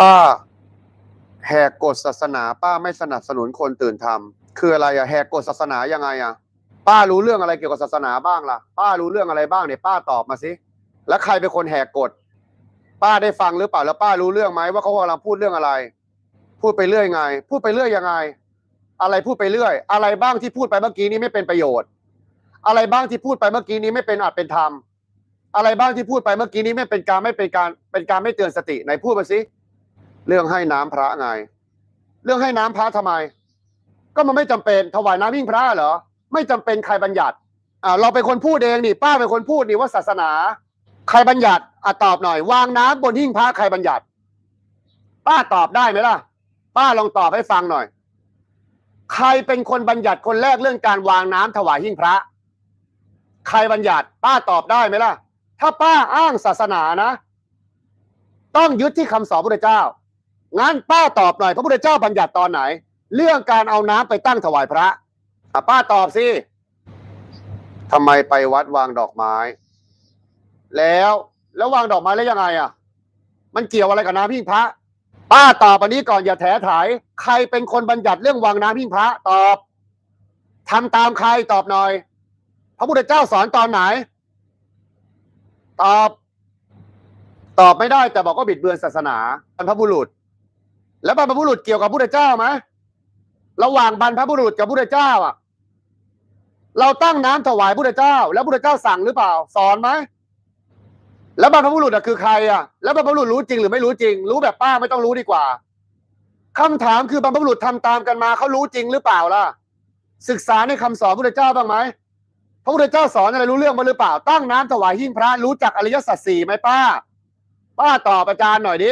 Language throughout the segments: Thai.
ป้าแหกกฎศาสนา ป้าไม่สนับสนุนคนตื่นทำคืออะไรอะแหกกฎศาสนายังไงอะป้ารู้เรื่องอะไรเกี่ยวกับศาสนาบ้างล่ะ ป้ารู้เรื่องอะไรบ้างเนี่ยป้าตอบมาสิแล้วใครเป็นคนแหกกฎป้าได้ฟังหรือเปล่าแล้วป้ารู้เรื่องไหมว่าเขากำลังพูดเรื่องอะไร พูดไปเรื่อยไง พูดไปเรื่อยยังไง อะไรพูดไปเรื่อย อะไรบ้างที่พูดไปเมื่อกี้นี้ไม่เป็นประโยชน์ อะไรบ้างที่พูดไปเมื่อกี้นี้ไม่เป็นอัดเป็นธรรมอะไรบ้างที่พูดไปเมื่อกี้นี้ไม่เป็นการไม่เป็นการเป็นการไม่เตือนสติไหนพูดมาสิ เรื่องให้น้ำพระไง เรื่องให้น้ำพระทำไม ก็มันไม่จำเป็นถวายน้ำวิ่งพระเหรอ ไม่จำเป็นใครบัญญัติอ่าเราเป็นคนพูดเองนี่ป้าเป็นคนพูดนี่ว่าศาสนา ใครบัญญัติอะตอบหน่อย วางน้ำบนหิ้งพระใครบัญญัติ ป้าตอบได้ไหมล่ะ ป้าลองตอบให้ฟังหน่อย ใครเป็นคนบัญญัติคนแรกเรื่องการวางน้ำถวายหิ้งพระ ใครบัญญัติ ป้าตอบได้ไหมล่ะ ถ้าป้าอ้างศาสนานะ ต้องยึดที่คำสอนพระเจ้า งั้นป้าตอบหน่อยพระพุทธเจ้าบัญญัติตอนไหน เรื่องการเอาน้ำไปตั้งถวายพระอะป้าตอบสิทำไมไปวัดวางดอกไม้ แล้วแล้ววางดอกไม้แล้วยังไงอะ มันเกี่ยวอะไรกับน้ำพิงพระ ป้าตอบอันนี้ก่อนอย่าแถถ่าย ใครเป็นคนบัญญัติเรื่องวางน้ำพิงพระตอบทำตามใครตอบหน่อย พระพุทธเจ้าสอนตอนไหน ตอบ ตอบไม่ได้แต่บอกว่าบิดเบือนศาสนาบรรพบุรุษ แล้วบรรพบุรุษเกี่ยวกับพุทธเจ้าไหมระหว่างบรรพบุรุษกับพุทธเจ้าอะ เราตั้งน้ำถวายพุทธเจ้า แล้วพุทธเจ้าสั่งหรือเปล่า สอนไหมแล้วบรรพบุรุษอะคือใครอะ แล้วบรรพบุรุษรู้จริงหรือไม่รู้จริง รู้แบบป้าไม่ต้องรู้ดีกว่าคำถามคือบรรพบุรุษทำตามกันมาเขารู้จริงหรือเปล่าล่ะ ศึกษาในคำสอนพุทธเจ้าบ้างไหมพระพุทธเจ้าสอนอะไรรู้เรื่องมาหรือเปล่า ตั้งน้ำถวายหิ้งพระรู้จักอริยสัจสี่ไหมป้า ป้าตอบอาจารย์หน่อยดิ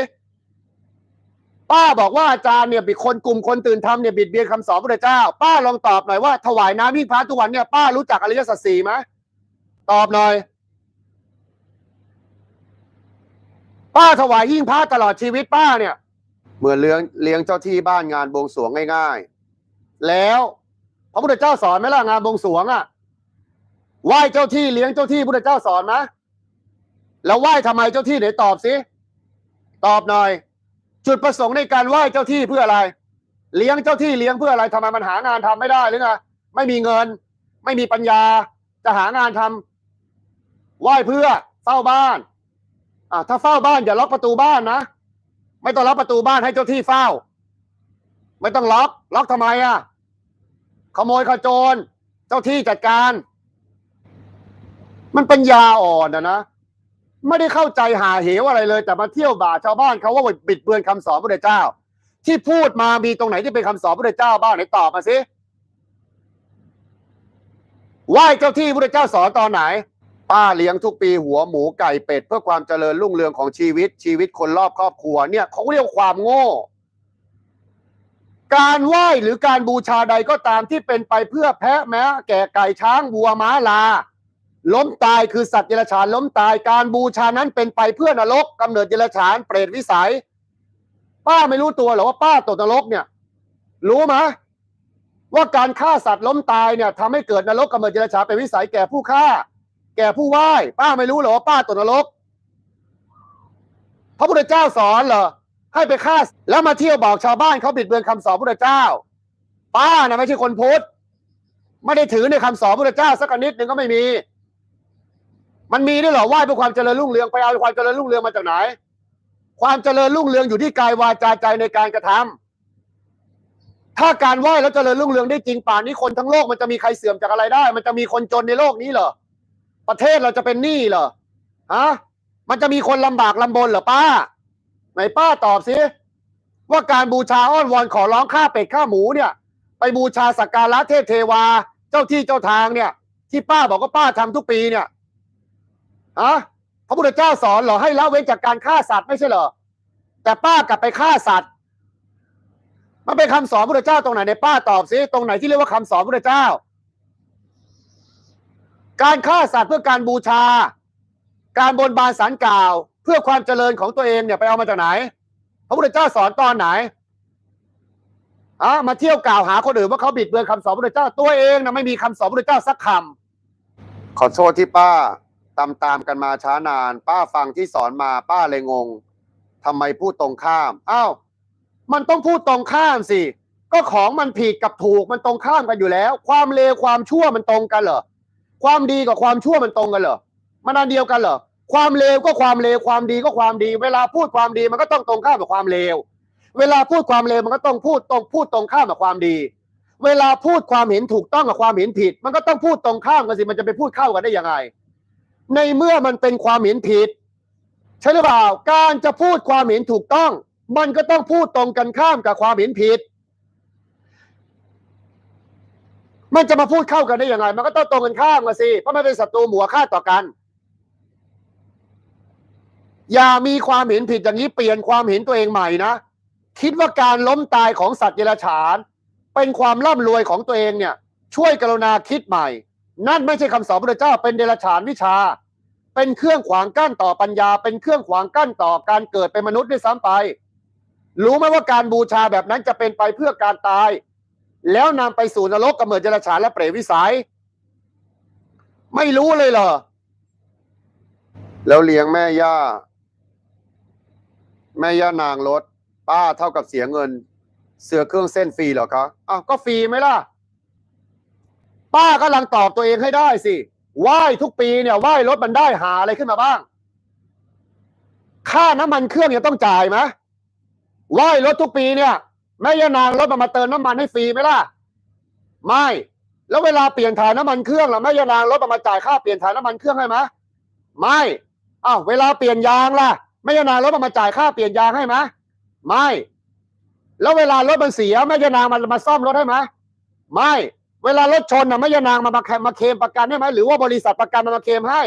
ป้าบอกว่าอาจารย์เนี่ยบิดคนกลุ่มคนตื่นทำเนี่ยบิดเบียนคำสอนพระเจ้า ป้าลองตอบหน่อยว่าถวายน้ำวิ่งพระทุกวันเนี่ยป้ารู้จักอริยสัจสี่ไหมตอบหน่อย ป้าถวายยิ่งพระตลอดชีวิตป้าเนี่ยเมื่อเลี้ยงเลี้ยงเจ้าที่บ้านงานบวงสรวงง่ายๆ แล้วพระพุทธเจ้าสอนไหมล่ะงานบวงสรวงอะไหว้เจ้าที่เลี้ยงเจ้าที่พุทธเจ้าสอนไหมแล้วไหว้ทำไมเจ้าที่ไหนตอบสิตอบหน่อย จุดประสงค์ในการไหว้เจ้าที่เพื่ออะไร เลี้ยงเจ้าที่เลี้ยงเพื่ออะไรทำไมมันหางานทำไม่ได้หรือไงไม่มีเงิน ไม่มีปัญญา จะหางานทำไหว้เพื่อเฝ้าบ้านอะถ้าเฝ้าบ้านอย่าล็อกประตูบ้านนะไม่ต้องล็อกประตูบ้านให้เจ้าที่เฝ้า ไม่ต้องล็อกล็อกทำไมอะขโมยขโจร เจ้าที่จัดการ มันปัญญาอ่อนนะนะ ไม่ได้เข้าใจหาเหวอะไรเลย แต่มาเที่ยวบ่าชาวบ้านเขาว่าบิดเบือนคำสอนพระเจ้า ที่พูดมามีตรงไหนที่เป็นคำสอนพระเจ้าบ้างไหนตอบมาสิไหว้เจ้าที่พระเจ้าสอนตอนไหน ป้าเลี้ยงทุกปีหัวหมูไก่เป็ด เพื่อความเจริญรุ่งเรืองของชีวิตชีวิตคนรอบครอบครัวเนี่ยเขาเรียกความโง่ การไหว้หรือการบูชาใดก็ตามที่เป็นไปเพื่อแพะแม้แก่ไก่ช้างวัวม้าลา ล้มตายคือสัตว์เดรัจฉานล้มตายการบูชานั้นเป็นไปเพื่อนรกกำเนิดเดรัจฉานเปรตวิสัย ป้าไม่รู้ตัวหรอว่าป้าตกนรกเนี่ย รู้ไหมว่าการฆ่าสัตว์ล้มตายเนี่ยทำให้เกิดนรกกำเนิดเดรัจฉานเป็นวิสัยแก่ผู้ฆ่า แก่ผู้ไหว้ป้าไม่รู้หรอว่าป้าตกนรก พระพุทธเจ้าสอนเหรอให้ไปฆ่าแล้วมาเที่ยวบอกชาวบ้านเขาบิดเบือนคำสอนพระพุทธเจ้า ป้านะไม่ใช่คนพุทธไม่ได้ถือในคำสอนพระพุทธเจ้าสักนิดหนึ่งก็ไม่มี มันมีด้วยเหรอไหว้เพื่อความเจริญรุ่งเรืองไปเอาความเจริญรุ่งเรืองมาจากไหน ความเจริญรุ่งเรืองอยู่ที่กายวาจาใจในการกระทำถ้าการไหว้แล้วเจริญรุ่งเรืองได้จริงป่านนี้คนทั้งโลกมันจะมีใครเสื่อมจากอะไรได้ มันจะมีคนจนในโลกนี้เหรอประเทศเราจะเป็นหนี้เหรอฮะมันจะมีคนลำบากลำบนเหรอป้า ไหนป้าตอบสิว่าการบูชาอ้อนวอนขอร้องข้าเป็ดข้าหมูเนี่ย ไปบูชาสักการะเทพเทวา เจ้าที่เจ้าทางเนี่ย ที่ป้าบอกว่าป้าทำทุกปีเนี่ย อะพระพุทธเจ้าสอนเหรอให้ละเว้นจากการฆ่าสัตว์ไม่ใช่เหรอ แต่ป้ากลับไปฆ่าสัตว์ มันเป็นคำสอนพระพุทธเจ้าตรงไหนในป้าตอบสิตรงไหนที่เรียกว่าคำสอนพระพุทธเจ้า การฆ่าสัตว์เพื่อการบูชา การบนบานสารกล่าว เพื่อความเจริญของตัวเองเนี่ยไปเอามาจากไหน พระพุทธเจ้าสอนตอนไหนอะมาเที่ยวกล่าวหาคนอื่นว่าเขาบิดเบือนคำสอนพระพุทธเจ้าตัวเองนะไม่มีคำสอนพระพุทธเจ้าสักคำขอโทษที่ป้า ตามตามกันมาช้านาน ป้าฟังที่สอนมาป้าเลยงงทำไมพูดตรงข้ามอ้าวมันต้องพูดตรงข้ามสิ ก็ของมันผิดกับถูกมันตรงข้ามกันอยู่แล้ว ความเลวความชั่วมันตรงกันเหรอความดีกับความชั่วมันตรงกันเหรอมันอันเดียวกันเหรอความเลวก็ความเลวความดีก็ความดี เวลาพูดความดีมันก็ต้องตรงข้ามกับความเลวเวลาพูดความเลวมันก็ต้องพูดตรงพูดตรงข้ามกับความดี เวลาพูดความเห็นถูกต้องกับความเห็นผิด มันก็ต้องพูดตรงข้ามกันสิมันจะไปพูดเข้ากันได้ยังไง ในเมื่อมันเป็นความเห็นผิด ใช่หรือเปล่า การจะพูดความเห็นถูกต้อง มันก็ต้องพูดตรงกันข้ามกับความเห็นผิด มันจะมาพูดเข้ากันได้ยังไง มันก็ต้องตรงกันข้ามกันสิเพราะมันเป็นศัตรูหมัวฆ่าต่อกัน อย่ามีความเห็นผิดอย่างนี้เปลี่ยนความเห็นตัวเองใหม่นะคิดว่าการล้มตายของสัตว์เดรัจฉาน เป็นความร่ำรวยของตัวเองเนี่ย ช่วยกรุณาคิดใหม่ นั่นไม่ใช่คำสอนพระเจ้า เป็นเดรัจฉานวิชา เป็นเครื่องขวางกั้นต่อปัญญา เป็นเครื่องขวางกั้นต่อการเกิดเป็นมนุษย์ด้วยซ้ำไป รู้ไหมว่าการบูชาแบบนั้นจะเป็นไปเพื่อการตาย แล้วนำไปสู่นรกกำเนิดเดรัจฉานและเปรตวิสัย ไม่รู้เลยเหรอ แล้วเลี้ยงแม่ย่า แม่ย่านางรถป้าเท่ากับเสียเงิน เสือเครื่องเส้นฟรีเหรอคะอ้าวก็ฟรีไหมล่ะ ป้ากำลังตอบตัวเองให้ได้สิไหว้ทุกปีเนี่ยไหว้รถมันได้หาอะไรขึ้นมาบ้าง ค่าน้ำมันเครื่องยังต้องจ่ายไหมไหว้รถทุกปีเนี่ยแม่ยานางรถมันมาเติมน้ำมันให้ฟรีไหมล่ะ ไม่ แล้วเวลาเปลี่ยนถ่ายน้ำมันเครื่องล่ะแม่ยานางรถมันมาจ่ายค่าเปลี่ยนถ่ายน้ำมันเครื่องให้ไหมไม่อ้าวเวลาเปลี่ยนยางล่ะแม่ยานางรถมันมาจ่ายค่าเปลี่ยนยางให้ไหมไม่ แล้วเวลารถมันเสียแม่ยานางมันมาซ่อมรถให้ไหมไม่ เวลารถชนน่ะแม่ยานางมามามาเคลมประกันให้ไหมหรือว่าบริษัทประกันมันมาเคลมให้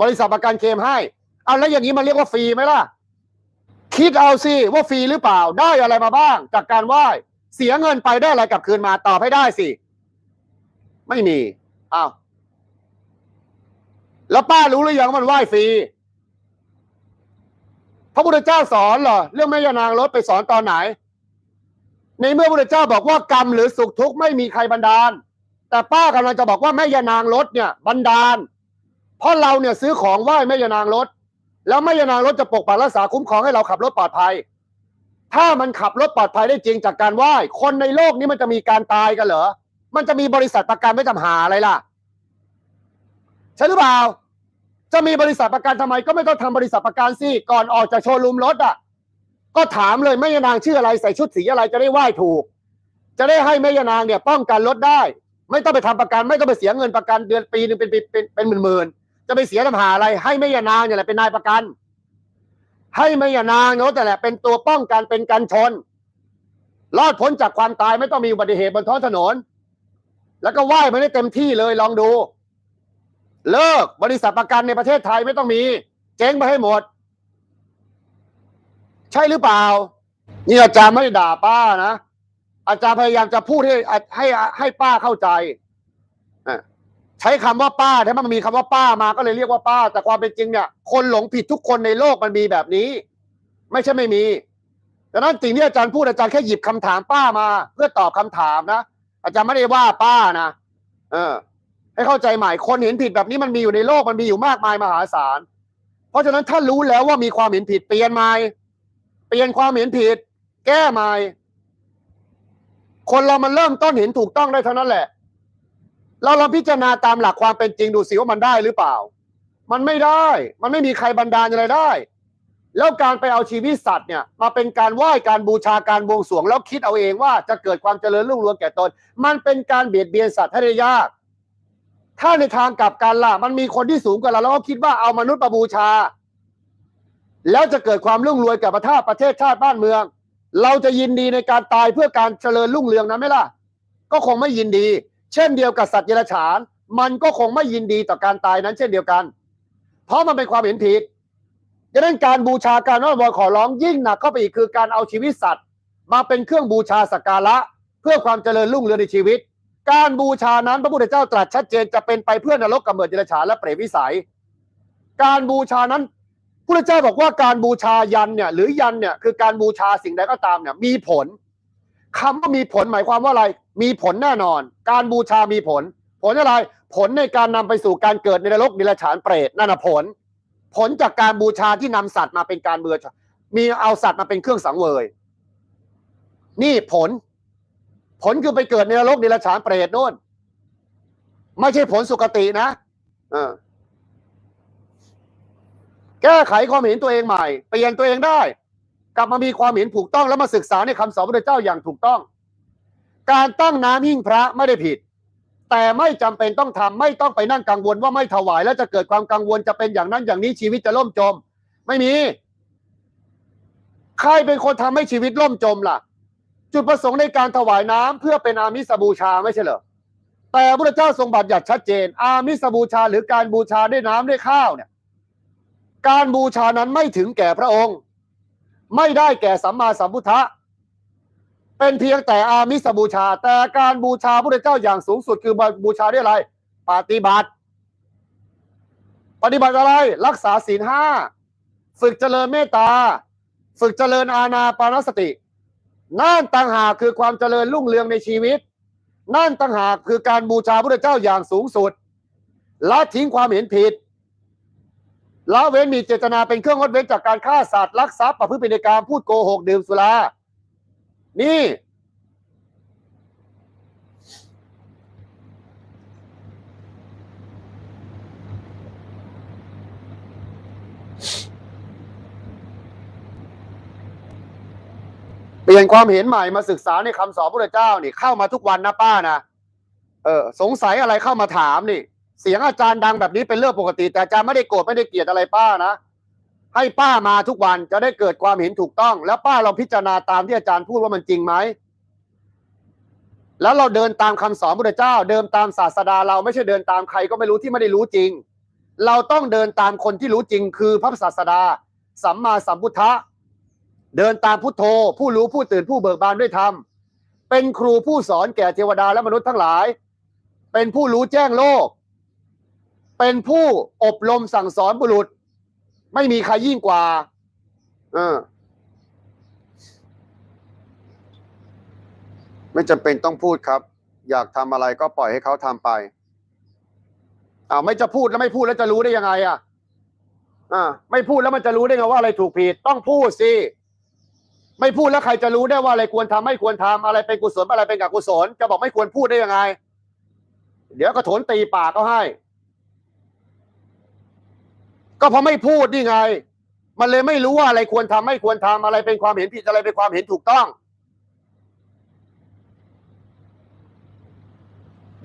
บริษัทประกันเคลมให้เอาแล้วอย่างนี้มันเรียกว่าฟรีไหมล่ะ คิดเอาสิว่าฟรีหรือเปล่าได้อะไรมาบ้าง จากการไหว้เสียเงินไปได้อะไรกลับคืนมาตอบให้ได้สิ ไม่มีอ้าวแล้วป้ารู้หรือยังว่ามันไหว้ฟรีพระพุทธเจ้าสอนเหรอเรื่องแม่ยานางรถไปสอนตอนไหน ในเมื่อพระเจ้าบอกว่ากรรมหรือสุขทุกข์ไม่มีใครบันดาล แต่ป้ากำลังจะบอกว่าแม่ยานางรถเนี่ยบันดาล เพราะเราเนี่ยซื้อของไหว้แม่ยานางรถ แล้วแม่ยานางรถจะปกปักรักษาคุ้มครองให้เราขับรถปลอดภัย ถ้ามันขับรถปลอดภัยได้จริงจากการไหว้ คนในโลกนี้มันจะมีการตายกันเหรอ มันจะมีบริษัทประกันไม่ทำหาอะไรล่ะใช่หรือเปล่า จะมีบริษัทประกันทำไมก็ไม่ต้องทำบริษัทประกันสิก่อนออกจากโชว์รูมรถอะ ก็ถามเลยแม่ยานางชื่ออะไรใส่ชุดสีอะไรจะได้ไหว้ถูก จะได้ให้แม่ยานางเนี่ยป้องกันรถได้ ไม่ต้องไปทำประกัน ไม่ต้องไปเสียเงินประกันเดือนปีหนึงเป็นเป็นเป็นเป็นหมื่นๆจะไปเสียทำหาอะไร ให้แม่ยานางเนี่ยแหละเป็นนายประกัน ให้แม่ยานางเนาะแต่แหละเป็นตัวป้องกันเป็นกันชน รอดพ้นจากความตายไม่ต้องมีอุบัติเหตุบนท้องถนน แล้วก็ไหว้มาได้เต็มที่เลยลองดู เลิกบริษัทประกันในประเทศไทยไม่ต้องมี เจ๊งไปให้หมด ใช่หรือเปล่า นี่อาจารย์ไม่ได้ด่าป้านะ อาจารย์พยายามจะพูดให้ให้ให้ป้าเข้าใจใช้คำว่าป้าถ้ามันมีคำว่าป้ามาก็เลยเรียกว่าป้า แต่ความเป็นจริงเนี่ย คนหลงผิดทุกคนในโลกมันมีแบบนี้ ไม่ใช่ไม่มีดังนั้นสิ่งที่อาจารย์พูดอาจารย์แค่หยิบคำถามป้ามา เพื่อตอบคำถามนะอาจารย์ไม่ได้ว่าป้านะเออ ให้เข้าใจใหม่คนเห็นผิดแบบนี้มันมีอยู่ในโลกมันมีอยู่มากมายมหาศาลเพราะฉะนั้นถ้ารู้แล้วว่ามีความเห็นผิดเปลี่ยนใหม่ ปลี่ยนความเห็นผิด แก้ใหม่ คนเรามันเริ่มต้นเห็นถูกต้องได้เท่านั้นแหละ เราลองพิจารณาตามหลักความเป็นจริงดูสิว่ามันได้หรือเปล่า มันไม่ได้ มันไม่มีใครบันดาลอะไรได้ แล้วการไปเอาชีวิตสัตว์เนี่ย มาเป็นการไหว้การบูชาการบวงสรวง แล้วคิดเอาเองว่าจะเกิดความเจริญรุ่งเรืองแก่ตน มันเป็นการเบียดเบียนสัตว์ให้ได้ยาก ถ้าในทางกลับกันล่ะ มันมีคนที่สูงกว่าเราแล้วก็คิดว่าเอามนุษย์มาบูชา แล้วจะเกิดความรุ่งรืองแก่ประเทศประเทศชาติบ้านเมือง เราจะยินดีในการตายเพื่อการเจริญรุ่งเรืองนั้นไหมล่ะ ก็คงไม่ยินดี เช่นเดียวกับสัตว์เดรัจฉาน มันก็คงไม่ยินดีต่อการตายนั้นเช่นเดียวกัน เพราะมันเป็นความเห็นผิดดังนั้นการบูชาการนอมบอขอร้องยิ่งหนักเข้าไปอีกคือการเอาชีวิตสัตว์ มาเป็นเครื่องบูชาสักการะ เพื่อความเจริญรุ่งเรืองในชีวิต การบูชานั้นพระพุทธเจ้าตรัสชัดเจนจะเป็นไปเพื่อนรกกำเนิดเดรัจฉานและเปรตวิสัย การบูชานั้น พระเจ้าบอกว่าการบูชายันเนี่ย หรือยันเนี่ยคือการบูชาสิ่งใดก็ตามเนี่ย มีผลคำว่ามีผลหมายความว่าอะไร มีผลแน่นอน การบูชามีผล ผลอะไร ผลในการนำไปสู่การเกิดในนรกนิรฉานเปรตนั่นนะผล ผลจากการบูชาที่นำสัตว์มาเป็นการเบูชามีเอาสัตว์มาเป็นเครื่องสังเวย นี่ผล ผลคือไปเกิดในนรกนิรฉานเปรตโน่นไม่ใช่ผลสุคตินะ เออ แก้ไขความเห็นตัวเองใหม่ เปลี่ยนตัวเองได้ กลับมามีความเห็นถูกต้องแล้วมาศึกษาในคำสอนพระเจ้าอย่างถูกต้อง การตั้งน้ำหิ้งพระไม่ได้ผิด แต่ไม่จำเป็นต้องทำไม่ต้องไปนั่งกังวลว่าไม่ถวาย แล้วจะเกิดความกังวลจะเป็นอย่างนั้นอย่างนี้ชีวิตจะล่มจม ไม่มี ใครเป็นคนทำให้ชีวิตล่มจมล่ะ จุดประสงค์ในการถวายน้ำเพื่อเป็นอามิสบูชาไม่ใช่เหรอแต่พระเจ้าทรงบัญญัติชัดเจน อามิสบูชาหรือการบูชาด้วยน้ำด้วยข้าวเนี่ย การบูชานั้นไม่ถึงแก่พระองค์ ไม่ได้แก่สัมมาสัมพุทธะเป็นเพียงแต่อามิสบูชา แต่การบูชาพระเจ้าอย่างสูงสุดคือบูชาด้วยอะไรปฏิบัติ ปฏิบัติอะไรรักษาศีลห้าฝึกเจริญเมตตา ฝึกเจริญอาณาปานสติ นั่นต่างหากคือความเจริญรุ่งเรืองในชีวิต นั่นต่างหากคือการบูชาพระเจ้าอย่างสูงสุดละทิ้งความเห็นผิด ละเว้นมีเจตนาเป็นเครื่องงดเว้นจากการฆ่าสัตว์ลักทรัพย์ประพฤติผิดในการพูดโกหกดื่มสุรา นี่ เปลี่ยนความเห็นใหม่มาศึกษาในคำสอนพระเจ้านี่เข้ามาทุกวันนะป้านะเออ สงสัยอะไรเข้ามาถามนี่ เสียงอาจารย์ดังแบบนี้เป็นเรื่องปกติ แต่อาจารย์ไม่ได้โกรธไม่ได้เกลียดอะไรป้านะ ให้ป้ามาทุกวันจะได้เกิดความเห็นถูกต้อง แล้วป้าเราพิจารณาตามที่อาจารย์พูดว่ามันจริงไหมแล้วเราเดินตามคำสอนพระเจ้า เดินตามศาสดาเราไม่ใช่เดินตามใครก็ไม่รู้ที่ไม่ได้รู้จริง เราต้องเดินตามคนที่รู้จริง คือพระศาสดา สัมมาสัมพุทธะเดินตามพุทโธ ผู้รู้ผู้ตื่นผู้เบิกบานด้วยธรรมเป็นครูผู้สอนแก่เทวดาและมนุษย์ทั้งหลาย เป็นผู้รู้แจ้งโลก เป็นผู้อบรมสั่งสอนบุรุษ ไม่มีใครยิ่งกว่า เออ ไม่จำเป็นต้องพูดครับ อยากทำอะไรก็ปล่อยให้เขาทำไปอ้าวไม่จะพูดแล้วไม่พูดแล้วจะรู้ได้ยังไง อะ อ่า ไม่พูดแล้วมันจะรู้ได้ไงว่าอะไรถูกผิด ต้องพูดสิไม่พูดแล้วใครจะรู้ได้ว่าอะไรควรทำไม่ควรทำอะไรเป็นกุศลอะไรเป็นอกุศลจะบอกไม่ควรพูดได้ยังไง เดี๋ยวก็โถนตีปากก็ให้ ก็เพราะไม่พูดนี่ไง มันเลยไม่รู้ว่าอะไรควรทำไม่ควรทำอะไรเป็นความเห็นผิดอะไรเป็นความเห็นถูกต้อง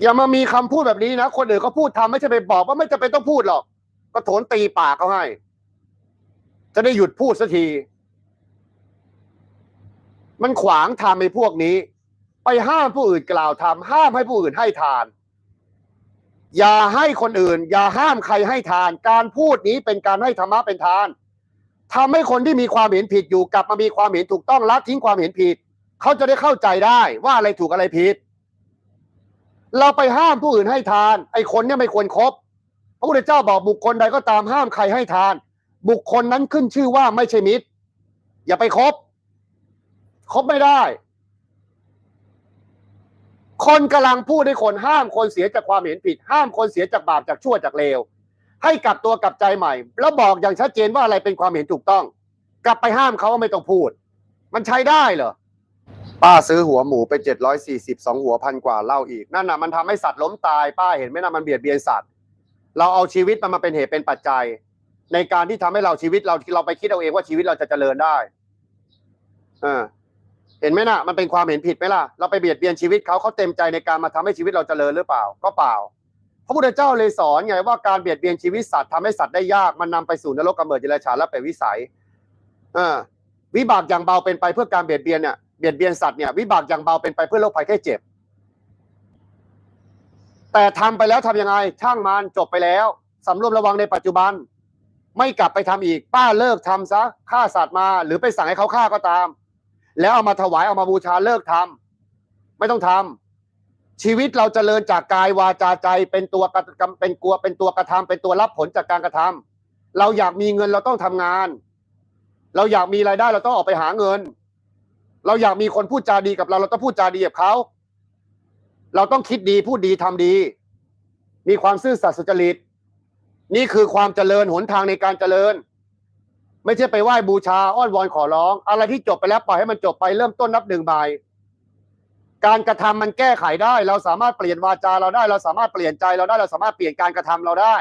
อย่ามามีคำพูดแบบนี้นะ คนอื่นเขาพูดทำไม่ใช่ไปบอกว่าไม่จำเป็นต้องพูดหรอก ก็โถนตีปากเขาให้ จะได้หยุดพูดสักที มันขวางทำไอ้พวกนี้ ไปห้ามผู้อื่นกล่าวทำห้ามให้ผู้อื่นให้ทาน อย่าให้คนอื่น อย่าห้ามใครให้ทาน การพูดนี้เป็นการให้ธรรมะเป็นทานทำให้คนที่มีความเห็นผิดอยู่กลับมามีความเห็นถูกต้องละทิ้งความเห็นผิด เขาจะได้เข้าใจได้ว่าอะไรถูกอะไรผิด เราไปห้ามผู้อื่นให้ทาน ไอ้คนเนี่ยไม่ควรครบพระพุทธเจ้าบอกบุคคลใดก็ตามห้ามใครให้ทาน บุคคลนั้นขึ้นชื่อว่าไม่ใช่มิตร อย่าไปคบคบไม่ได้ คนกำลังพูดให้คนห้ามคนเสียจากความเห็นผิด ห้ามคนเสียจากบาปจากชั่วจากเลว ให้กลับตัวกลับใจใหม่ แล้วบอกอย่างชัดเจนว่าอะไรเป็นความเห็นถูกต้อง กลับไปห้ามเขาว่าไม่ต้องพูด มันใช้ได้เหรอป้าซื้อหัวหมูไปเจ็ดร้อยสี่สิบสองหัวพันกว่าเล่าอีกนั่นน่ะมันทำให้สัตว์ล้มตายป้าเห็นไหมนะมันเบียดเบียนสัตว์ เราเอาชีวิตมันมาเป็นเหตุเป็นปัจจัย ในการที่ทำให้เราชีวิตเราเราไปคิดเอาเองว่าชีวิตเราจะเจริญได้เออ เห็นไหมนะมันเป็นความเห็นผิดไหมล่ะเราไปเบียดเบียนชีวิตเขาเขาเต็มใจในการมาทำให้ชีวิตเราเจริญหรือเปล่าก็เปล่า พระพุทธเจ้าเลยสอนไงว่าการเบียดเบียนชีวิตสัตว์ทำให้สัตว์ได้ยากมันนำไปสู่นรกกำเนิดเดรัจฉานและเป็นวิสัยอวิบากอย่างเบาเป็นไปเพื่อการเบียดเบียนเนี่ยเบียดเบียนสัตว์เนี่ยวิบากอย่างเบาเป็นไปเพื่อโรคภัยแค่เจ็บ แต่ทำไปแล้วทำยังไงช่างมันจบไปแล้วสำรวมระวังในปัจจุบัน ไม่กลับไปทำอีกป้าเลิกทำซะฆ่าสัตว์มา หรือไปสั่งให้เขาฆ่าก็ตาม แล้วเอามาถวายเอามาบูชาเลิกทำไม่ต้องทำชีวิตเราจเจริญจากกายวาจาใจเป็นตัวกระทำเป็นกลัวเป็นตัวกระทำเป็นตัวรับผลจากการกระทำเราอยากมีเงินเราต้องทำงาน เราอยากมีรายได้เราต้องออกไปหาเงิน เราอยากมีคนพูดจาดีกับเราเราต้องพูดจาดีกับเขาเราต้องคิดดีพูดดีทำดี มีความซื่อสัตย์สุจริต นี่คือความเจริญหนทางในการเจริญ ไม่ใช่ไปไหว้บูชาอ้อนวอนขอร้อง อะไรที่จบไปแล้วปล่อยให้มันจบไปเริ่มต้นนับหนึ่งใหม่การกระทำมันแก้ไขได้ เราสามารถเปลี่ยนวาจาเราได้ เราสามารถเปลี่ยนใจเราได้ เราสามารถเปลี่ยนการกระทำเราได้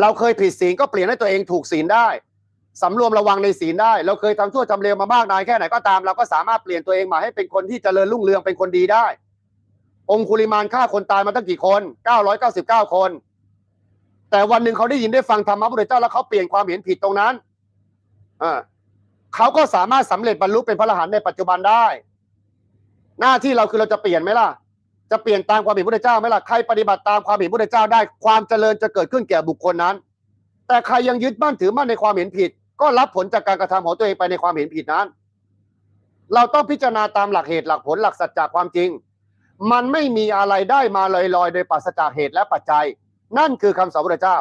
เราเคยผิดศีลก็เปลี่ยนให้ตัวเองถูกศีลได้สำรวมระวังในศีลได้ เราเคยทำชั่วทำเลวมามากนายแค่ไหนก็ตาม เราก็สามารถเปลี่ยนตัวเองมาให้เป็นคนที่เจริญรุ่งเรืองเป็นคนดีได้ องคุลิมานฆ่าคนตายมาตั้งกี่คน 999 คน แต่วันหนึ่งเขาได้ยินได้ฟังธรรมะพระพุทธเจ้าแล้วเขาเปลี่ยนความเห็นผิดตรงนั้นเขาก็สามารถสำเร็จบรรลุเป็นพระอรหันต์ในปัจจุบันได้ หน้าที่เราคือเราจะเปลี่ยนไหมล่ะ จะเปลี่ยนตามความเห็นพระพุทธเจ้าไหมล่ะใครปฏิบัติตามความเห็นพระพุทธเจ้าได้ ความเจริญจะเกิดขึ้นแก่บุคคลนั้น แต่ใครยังยึดมั่นถือมั่นในความเห็นผิด ก็รับผลจากการกระทำของตัวเองไปในความเห็นผิดนั้น เราต้องพิจารณาตามหลักเหตุหลักผลหลักสัจจะความจริง มันไม่มีอะไรได้มาลอยๆ โดยปราศจากเหตุและปัจจัย นั่นคือคำสอนพระเจ้า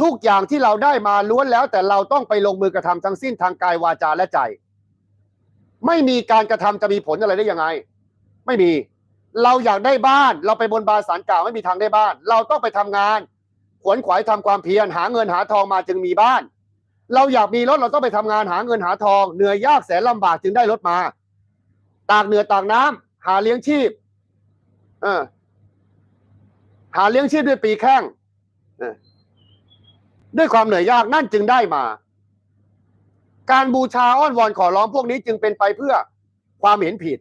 ทุกอย่างที่เราได้มาล้วนแล้ว แต่เราต้องไปลงมือกระทำทั้งสิ้นทางกายวาจาและใจ ไม่มีการกระทำจะมีผลอะไรได้ยังไง ไม่มี เราอยากได้บ้าน เราไปบนบานสารกล่าวไม่มีทางได้บ้าน เราต้องไปทำงาน ขวนขวายทำความเพียรหาเงินหาทองมาจึงมีบ้าน เราอยากมีรถเราต้องไปทำงานหาเงินหาทองเหนื่อยยากแสนลำบากจึงได้รถมา ตากเหนือตากน้ำหาเลี้ยงชีพ เออ หาเลี้ยงชีพด้วยปีแข้งด้วยความเหนื่อยยากนั่นจึงได้มา การบูชาอ้อนวอนขอร้องพวกนี้จึงเป็นไปเพื่อความเห็นผิด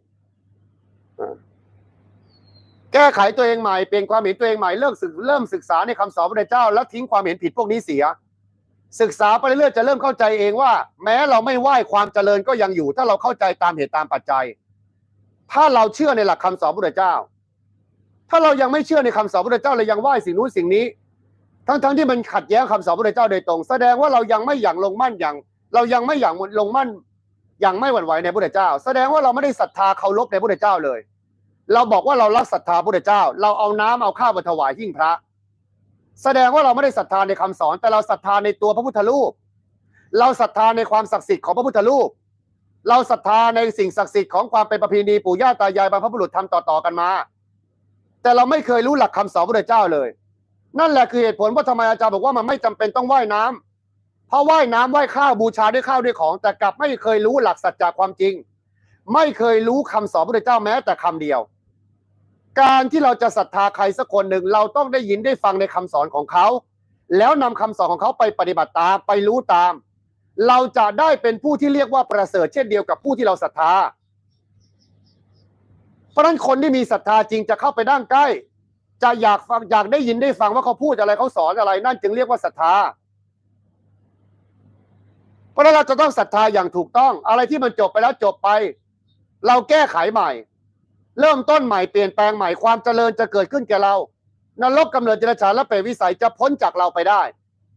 แก้ไขตัวเองใหม่เปลี่ยนความเห็นตัวเองใหม่เลิกศึกเริ่มศึกษาในคำสอนพระเจ้า แล้วทิ้งความเห็นผิดพวกนี้เสีย ศึกษาไปเรื่อยจะเริ่มเข้าใจเองว่า แม้เราไม่ไหว้ความเจริญก็ยังอยู่ ถ้าเราเข้าใจตามเหตุตามปัจจัย ถ้าเราเชื่อในหลักคำสอนพระเจ้า ถ้าเรายังไม่เชื่อในคำสอนพระเจ้าเลยยังไหว้สิ่งนู้นสิ่งนี้ ทั้งๆที่มันขัดแย้งคำสอนพระเจ้าโดยตรง แสดงว่าเรายังไม่อย่างลงมั่นอย่าง เรายังไม่อย่างลงมั่นอย่างไม่หวั่นไหวในพระเจ้า แสดงว่าเราไม่ได้ศรัทธาเคารพในพระเจ้าเลย เราบอกว่าเรารักศรัทธาพระเจ้า เราเอาน้ำเอาข้าวมาถวายหิ้งพระ แสดงว่าเราไม่ได้ศรัทธาในคำสอน แต่เราศรัทธาในตัวพระพุทธรูป เราศรัทธาในความศักดิ์สิทธิ์ของพระพุทธรูป เราศรัทธาในสิ่งศักดิ์สิทธิ์ของความเป็นประเพณีปู่ย่าตายายบรรพบุรุษทำต่อๆกันมา แต่เราไม่เคยรู้หลักคำสอนพระเจ้าเลย นั่นแหละคือเหตุผลว่าทำไมอาจารย์บอกว่ามันไม่จำเป็นต้องว่ายน้ำเพราะว่ายน้ำไหว้ข้าวบูชาด้วยข้าวด้วยของ แต่กลับไม่เคยรู้หลักสัจจะความจริง ไม่เคยรู้คำสอนพระเจ้าแม้แต่คำเดียว การที่เราจะศรัทธาใครสักคนหนึ่งเราต้องได้ยินได้ฟังในคำสอนของเขา แล้วนำคำสอนของเขาไปปฏิบัติตามไปรู้ตาม เราจะได้เป็นผู้ที่เรียกว่าประเสริฐเช่นเดียวกับผู้ที่เราศรัทธา เพราะฉะนั้นคนที่มีศรัทธาจริงจะเข้าไปนั่งใกล้ จะอยากฟังอยากได้ยินได้ฟังว่าเขาพูดอะไรเขาสอนอะไร นั่นจึงเรียกว่าศรัทธา เพราะนั้นเราจะต้องศรัทธาอย่างถูกต้อง อะไรที่มันจบไปแล้วจบไป เราแก้ไขใหม่ เริ่มต้นใหม่เปลี่ยนแปลงใหม่ความเจริญจะเกิดขึ้นแก่เรานรกกำเนิดเจรจาและเปรตวิสัยจะพ้นจากเราไปได้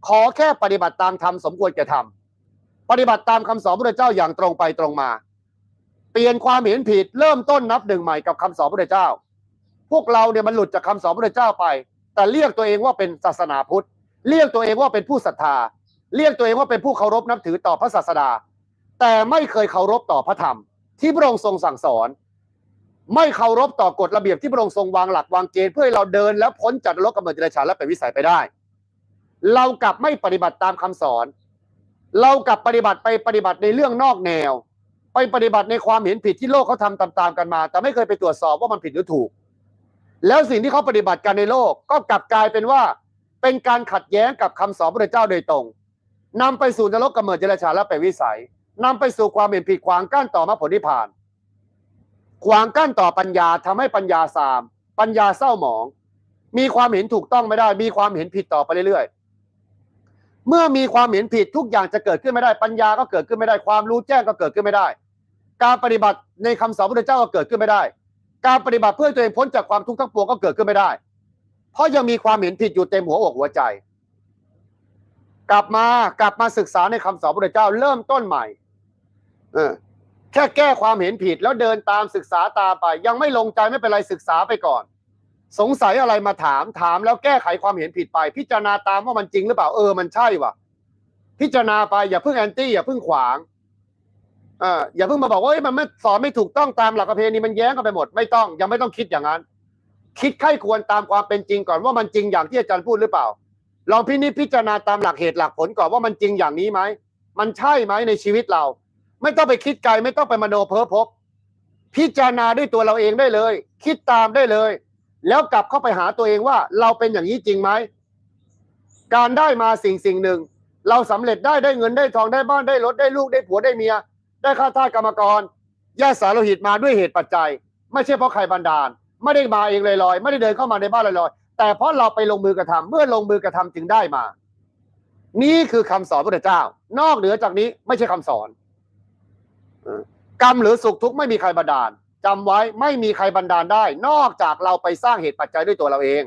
ขอแค่ปฏิบัติตามธรรมสมควรแก่ธรรมปฏิบัติตามคำสอนพระเจ้าอย่างตรงไปตรงมา ปลี่ยนความเห็นผิดเริ่มต้นนับหนึ่งใหม่กับคำสอนพระเจ้า พวกเราเนี่ยมันหลุดจากคำสอนพระเจ้าไป แต่เรียกตัวเองว่าเป็นศาสนาพุทธ เรียกตัวเองว่าเป็นผู้ศรัทธา เรียกตัวเองว่าเป็นผู้เคารพนับถือต่อพระศาสดา แต่ไม่เคยเคารพต่อพระธรรม ที่พระองค์ทรงสั่งสอน ไม่เคารพต่อกฎระเบียบที่พระองค์ทรงวางหลักวางเกณฑ์เพื่อให้เราเดินแล้วพ้นจากนรกกำเนิดเจริญชาและเป็นวิสัยไปได้ เรากลับไม่ปฏิบัติตามคำสอน เรากลับปฏิบัติไปปฏิบัติในเรื่องนอกแนว ไปปฏิบัติในความเห็นผิดที่โลกเขาทำตามๆกันมา แต่ไม่เคยไปตรวจสอบว่ามันผิดหรือถูก แล้วสิ่งที่เขาปฏิบัติกันในโลกก็กลับกลายเป็นว่า เป็นการขัดแย้งกับคำสอนพระเจ้าโดยตรงนำไปสู่นรกกำเนิดเจรชาและเป็นวิสัยนำไปสู่ความเห็นผิดขวางกั้นต่อมรรคผลนิพพานขวางกั้นต่อปัญญาทำให้ปัญญาสาม ปัญญาเศร้าหมอง มีความเห็นถูกต้องไม่ได้ มีความเห็นผิดต่อไปเรื่อยๆ เมื่อมีความเห็นผิดทุกอย่างจะเกิดขึ้นไม่ได้ ปัญญาก็เกิดขึ้นไม่ได้ ความรู้แจ้งก็เกิดขึ้นไม่ได้ การปฏิบัติในคำสอนพระเจ้าก็เกิดขึ้นไม่ได้ การปฏิบัติเพื่อตัวเองพ้นจากความทุกข์ทั้งปวงก็เกิดขึ้นไม่ได้ เพราะยังมีความเห็นผิดอยู่เต็มหัวอกหัวใจ กลับมากลับมาศึกษาในคำสอนพระเจ้าเริ่มต้นใหม่ เออแค่แก้ความเห็นผิดแล้วเดินตามศึกษาตามไป ยังไม่ลงใจไม่เป็นไรศึกษาไปก่อน สงสัยอะไรมาถามถามแล้วแก้ไขความเห็นผิดไป พิจารณาตามว่ามันจริงหรือเปล่าเออมันใช่วะพิจารณาไปอย่าเพิ่งแอนตี้อย่าเพิ่งขวาง อออย่าเพิ่งมาบอกว่ามันไม่สอนไม่ถูกต้องตามหลักประเพณีมันแย้งกันไปหมดไม่ต้องยังไม่ต้องคิดอย่างนั้น คิดไข้ควรตามความเป็นจริงก่อนว่ามันจริงอย่างที่อาจารย์พูดหรือเปล่า ลองพินิจพิจารณาตามหลักเหตุหลักผลก่อนว่ามันจริงอย่างนี้ไหมมันใช่ไหมในชีวิตเรา ไม่ต้องไปคิดไกลไม่ต้องไปมโนเพ้อพบ พิจารณาด้วยตัวเราเองได้เลย คิดตามได้เลย แล้วกลับเข้าไปหาตัวเองว่าเราเป็นอย่างนี้จริงไหมการได้มาสิ่งสิ่งหนึ่ง เราสำเร็จได้ได้เงินได้ทองได้บ้านได้รถได้ลูกได้ผัวได้เมีย ได้ค่าทาสกรรมกรแยกสารโลหิตมาด้วยเหตุปัจจัย ไม่ใช่เพราะใครบันดาล ไม่ได้มาเองลอยๆไม่ได้เดินเข้ามาในบ้านลอยๆแต่เพราะเราไปลงมือกระทำเมื่อลงมือกระทำจึงได้มา นี่คือคำสอนพระเจ้า นอกเหนือจากนี้ไม่ใช่คำสอนกรรมหรือสุขทุกข์ไม่มีใครบันดาลจำไว้ไม่มีใครบันดาลได้ นอกจากเราไปสร้างเหตุปัจจัยด้วยตัวเราเอง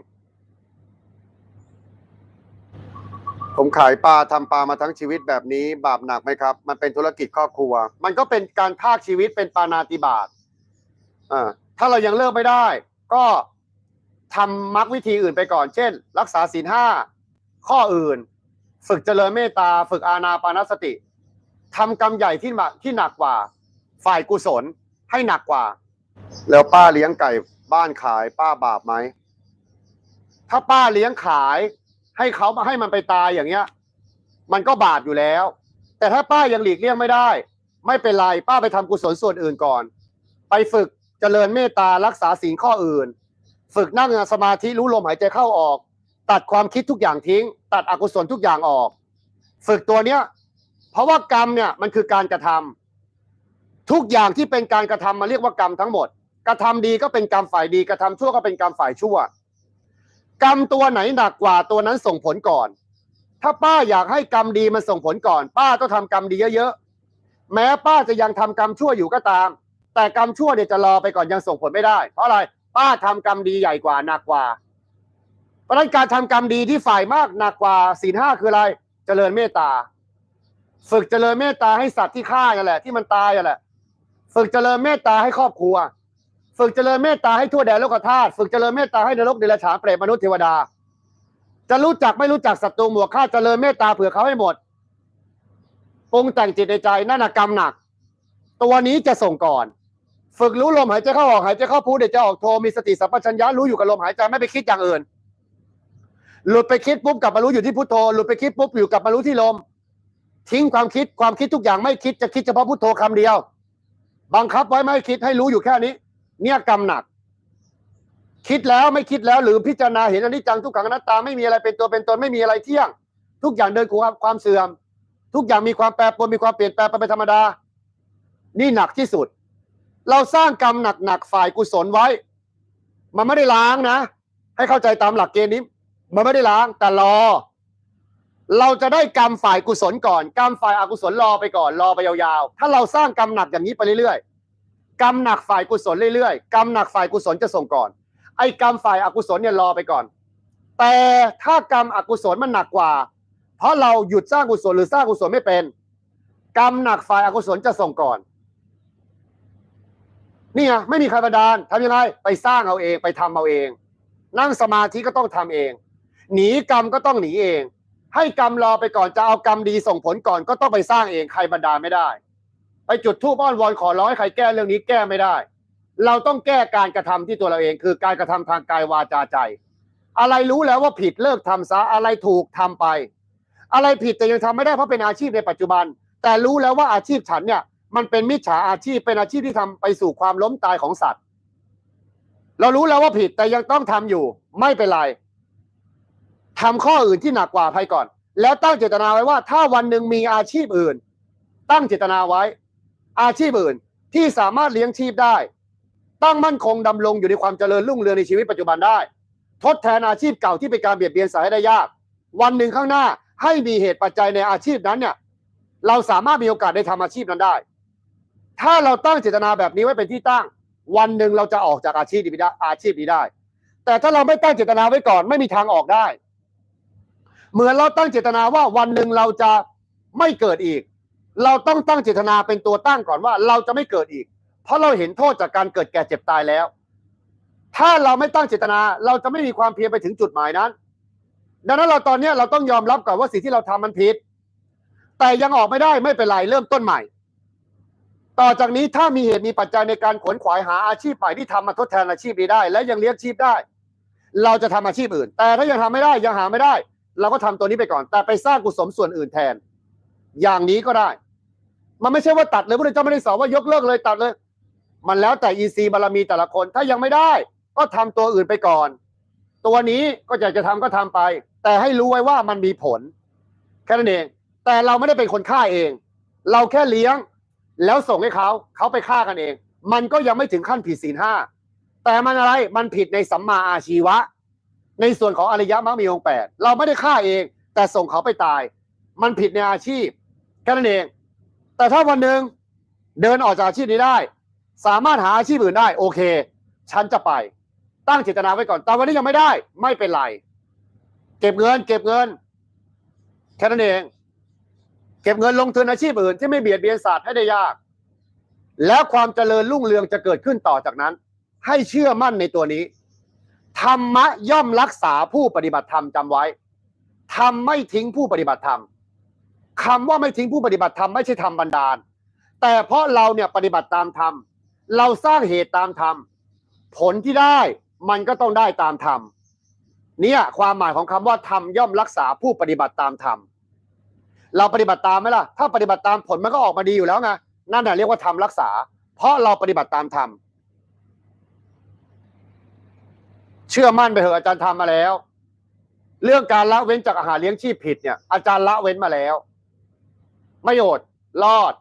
ผมขายปลาทำปลามาทั้งชีวิตแบบนี้บาปหนักไหมครับ มันเป็นธุรกิจครอบครัว มันก็เป็นการภาคชีวิตเป็นปานาติบาตอ่าถ้าเรายังเลิกไม่ได้ ก็ทำมรรควิธีอื่นไปก่อน เช่น รักษาศีลห้าข้ออื่น ฝึกเจริญเมตตา ฝึกอาณาปานสติทำกรรมใหญ่ที่มาที่หนักกว่า ฝ่ายกุศลให้หนักกว่า แล้วป้าเลี้ยงไก่บ้านขายป้าบาปไหมถ้าป้าเลี้ยงขาย ให้เขามาให้มันไปตายอย่างเงี้ย มันก็บาปอยู่แล้ว แต่ถ้าป้ายังหลีกเลี่ยงไม่ได้ ไม่เป็นไรป้าไปทำกุศลส่วนอื่นก่อน ไปฝึกเจริญเมตตารักษาศีลข้ออื่น ฝึกนั่งสมาธิรู้ลมหายใจเข้าออก ตัดความคิดทุกอย่างทิ้ง ตัดอกุศลทุกอย่างออก ฝึกตัวเนี้ย เพราะว่ากรรมเนี่ยมันคือการกระทำทุกอย่างที่เป็นการกระทำมาเรียกว่ากรรมทั้งหมด กระทำดีก็เป็นกรรมฝ่ายดี กระทำชั่วก็เป็นกรรมฝ่ายชั่ว กรรมตัวไหนหนักกว่าตัวนั้นส่งผลก่อน ถ้าป้าอยากให้กรรมดีมันส่งผลก่อน ป้าต้องทำกรรมดีเยอะๆแม้ป้าจะยังทำกรรมชั่วอยู่ก็ตาม แต่กรรมชั่วเนี่ยจะรอไปก่อนยังส่งผลไม่ได้ เพราะอะไรป้าทำกรรมดีใหญ่กว่าหนักกว่า เพราะฉะนั้นการทำกรรมดีที่ฝ่ายมากหนักกว่าศีลห้าคืออะไรเจริญเมตตา ฝึกเจริญเมตตาให้สัตว์ที่ฆ่ากันแหละที่มันตายกันแหละ ฝึกเจริญเมตตาให้ครอบครัว ฝึกเจริญเมตตาให้ทั่วแดนโลกธาตุฝึกเจริญเมตตาให้นรกเดรัจฉานเปรตมนุษย์เทวดา จะรู้จักไม่รู้จักศัตรูหมวกฆ่าเจริญเมตตาเผื่อเขาให้หมดปรุงแต่งจิตในใจนั่นนะกรรมหนัก ตัวนี้จะส่งก่อน ฝึกรู้ลมหายใจเข้าออกหายใจเข้าพูดเดี๋ยวจะออกโทมีสติสัมปชัญญะรู้อยู่กับลมหายใจไม่ไปคิดอย่างอื่น หลุดไปคิดปุ๊บกลับมารู้อยู่ที่พุทโธหลุดไปคิดปุ๊บอยู่กลับมารู้ที่ลม ทิ้งความคิดความคิดทุกอย่างไม่คิดจะคิดเฉพาะพุทโธคำเดียว บังคับไว้ไม่คิดให้รู้อยู่แค่นี้ เนี่ยกรรมหนัก คิดแล้วไม่คิดแล้วหรือพิจารณาเห็นอนิจจังทุกขังอนัตตาไม่มีอะไรเป็นตัวเป็นตนไม่มีอะไรเที่ยง ทุกอย่างเดินความความเสื่อม ทุกอย่างมีความแปรปรวนมีความเปลี่ยนแปลงไปเป็นธรรมดา นี่หนักที่สุด เราสร้างกรรมหนักๆฝ่ายกุศลไว้ มันไม่ได้ล้างนะ ให้เข้าใจตามหลักเกณฑ์นี้ มันไม่ได้ล้างแต่รอเราจะได้กรรมฝ่ายกุศลก่อน กรรมฝ่ายอกุศลรอไปก่อนรอไปยาวๆ ถ้าเราสร้างกรรมหนักอย่างนี้ไปเรื่อยๆ กรรมหนักฝ่ายกุศลเรื่อยๆ กรรมหนักฝ่ายกุศลจะส่งก่อน ไอ้กรรมฝ่ายอกุศลเนี่ยรอไปก่อน แต่ถ้ากรรมอกุศลมันหนักกว่า เพราะเราหยุดสร้างกุศลหรือสร้างกุศลไม่เป็น กรรมหนักฝ่ายอกุศลจะส่งก่อน นี่ไงไม่มีใครบันดาลทำยังไงไปสร้างเอาเองไปทำเอาเอง นั่งสมาธิก็ต้องทำเอง หนีกรรมก็ต้องหนีเอง ให้กรรมรอไปก่อนจะเอากรรมดีส่งผลก่อนก็ต้องไปสร้างเองใครบันดาไม่ได้ ไปจุดธูปอ้อนวอนขอร้องให้ใครแก้เรื่องนี้แก้ไม่ได้ เราต้องแก้การกระทำที่ตัวเราเอง คือการกระทำทางกายวาจาใจ อะไรรู้แล้วว่าผิดเลิกทำซะอะไรถูกทำไป อะไรผิดแต่ยังทำไม่ได้เพราะเป็นอาชีพในปัจจุบัน แต่รู้แล้วว่าอาชีพฉันเนี่ยมันเป็นมิจฉาอาชีพเป็นอาชีพที่ทำไปสู่ความล้มตายของสัตว์ เรารู้แล้วว่าผิดแต่ยังต้องทำอยู่ ไม่เป็นไรทำข้ออื่นที่หนักกว่าภัยก่อน แล้วตั้งเจตนาไว้ว่า ถ้าวันหนึ่งมีอาชีพอื่น ตั้งเจตนาไว้ อาชีพอื่นที่สามารถเลี้ยงชีพได้ ตั้งมั่นคงดำรงอยู่ในความเจริญรุ่งเรืองในชีวิตปัจจุบันได้ ทดแทนอาชีพเก่าที่เป็นการเบียดเบียนสายได้ยาก วันหนึ่งข้างหน้าให้มีเหตุปัจจัยในอาชีพนั้นเนี่ยเราสามารถมีโอกาสได้ทำอาชีพนั้นได้ ถ้าเราตั้งเจตนาแบบนี้ไว้เป็นที่ตั้ง วันหนึ่งเราจะออกจากอาชีพนี้ได้อาชีพนี้ได้ แต่ถ้าเราไม่ตั้งเจตนาไว้ก่อนไม่มีทางออกได้ เหมือนเราตั้งเจตนาว่าวันหนึ่งเราจะไม่เกิดอีก เราต้องตั้งเจตนาเป็นตัวตั้งก่อนว่า เราจะไม่เกิดอีก เพราะเราเห็นโทษจากการเกิดแก่เจ็บตายแล้ว ถ้าเราไม่ตั้งเจตนา เราจะไม่มีความเพียรไปถึงจุดหมายนั้น ดังนั้นเราตอนนี้เราต้องยอมรับก่อนว่าสิ่งที่เราทำมันผิด แต่ยังออกไม่ได้ไม่เป็นไรเริ่มต้นใหม่ ต่อจากนี้ถ้ามีเหตุมีปัจจัยในการขวนขวายหาอาชีพใหม่ที่ทำมาทดแทนอาชีพนี้ได้ และยังเลี้ยงชีพได้ เราจะทำอาชีพอื่น แต่ถ้ายังทำไม่ได้ยังหาไม่ได้ เราก็ทำตัวนี้ไปก่อน แต่ไปสร้างกุศลส่วนอื่นแทน อย่างนี้ก็ได้ มันไม่ใช่ว่าตัดเลยพระเจ้าไม่ได้สอนว่ายกเลิกเลยตัดเลย มันแล้วแต่อีซีบารมีแต่ละคน ถ้ายังไม่ได้ ก็ทำตัวอื่นไปก่อน ตัวนี้ก็อยากจะทำก็ทำไป แต่ให้รู้ไว้ว่ามันมีผล แค่นั้นเอง แต่เราไม่ได้เป็นคนฆ่าเอง เราแค่เลี้ยง แล้วส่งให้เขา เขาไปฆ่ากันเอง มันก็ยังไม่ถึงขั้นผิดศีลห้าแต่มันอะไรมันผิดในสัมมาอาชีวะ ในส่วนของอริยมรรคมีองค์แปดเราไม่ได้ฆ่าเอง แต่ส่งเขาไปตาย มันผิดในอาชีพแค่นั้นเอง แต่ถ้าวันหนึ่งเดินออกจากอาชีพนี้ได้ สามารถหาอาชีพอื่นได้ โอเค ฉันจะไป ตั้งเจตนาไว้ก่อน แต่วันนี้ยังไม่ได้ ไม่เป็นไร เก็บเงิน เก็บเงิน แค่นั้นเอง เก็บเงินลงทุนอาชีพอื่น ที่ไม่เบียดเบียนศาสตร์ให้ได้ยาก แล้วความเจริญรุ่งเรืองจะเกิดขึ้นต่อจากนั้น ให้เชื่อมั่นในตัวนี้ ธรรมะย่อมรักษาผู้ปฏิบัติธรรมจำไว้ธรรมไม่ทิ้งผู้ปฏิบัติธรรม คำว่าไม่ทิ้งผู้ปฏิบัติธรรมไม่ใช่ธรรมบันดาล แต่เพราะเราเนี่ยปฏิบัติตามธรรมเราสร้างเหตุตามธรรมผลที่ได้มันก็ต้องได้ตามธรรมเนี่ยความหมายของคำว่าธรรมย่อมรักษาผู้ปฏิบัติตามธรรมเราปฏิบัติตามไหมล่ะ ถ้าปฏิบัติตามผลมันก็ออกมาดีอยู่แล้วไงนั่นน่ะเรียกว่าธรรมรักษา เพราะเราปฏิบัติตามธรรมเชื่อมั่นไปเถอะอาจารย์ทำมาแล้ว เรื่องการละเว้นจากอาหารเลี้ยงชีพผิดเนี่ยอาจารย์ละเว้นมาแล้ว ไม่โอดรอด